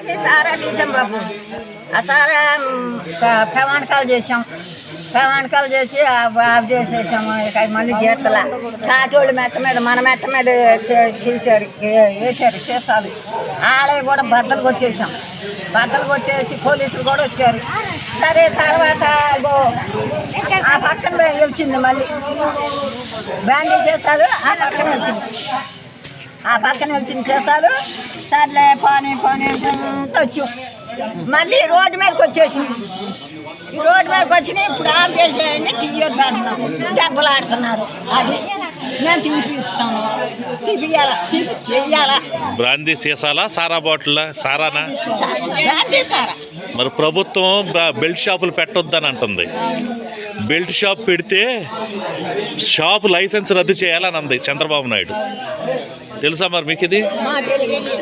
ఇది సారా తీసాం బాబు. ఆ సారా ప్రమాణకాలు చేసాం ప్రమాణకాలు చేసి బాబు చేసేసాము ఇక మళ్ళీ జీతల కాటోళ్ళు మెట్ట మీద మన మెట్ట మీద చే- తీశారు. ఏ- చేసాలు ఆడవి కూడా బద్దలు కొట్టేసాం బద్దలు కొట్టేసి పోలీసులు కూడా వచ్చారు. సరే తర్వాత ఆ పక్కన వచ్చింది మళ్ళీ. బ్యాండీ చేశారు ఆ పక్కన వచ్చింది. ఆ పక్కన వచ్చిన చేస్తారు. సర్లే పోనీ పోనీ వచ్చు మళ్ళీ రోడ్డు మీదకి వచ్చేసింది ఈ రోడ్డు మీదకి వచ్చినాయి ఇప్పుడు ఆఫ్ చేసేయండి తీయొద్దు అంటున్నాం. దెబ్బలు ఆడుతున్నారు అది తీపి చెయ్యాలా. బ్రాందీ సీసాలా సారా బాటిల్ సారానా? సారా? మరి ప్రభుత్వం బ- బెల్ట్ షాపులు పెట్టొద్దని అంటుంది. బెల్ట్ షాప్ పెడితే షాప్ లైసెన్స్ రద్దు చేయాలని అంది చంద్రబాబు నాయుడు. తెలుసా మరి మీకు ఇది మా తెలియదు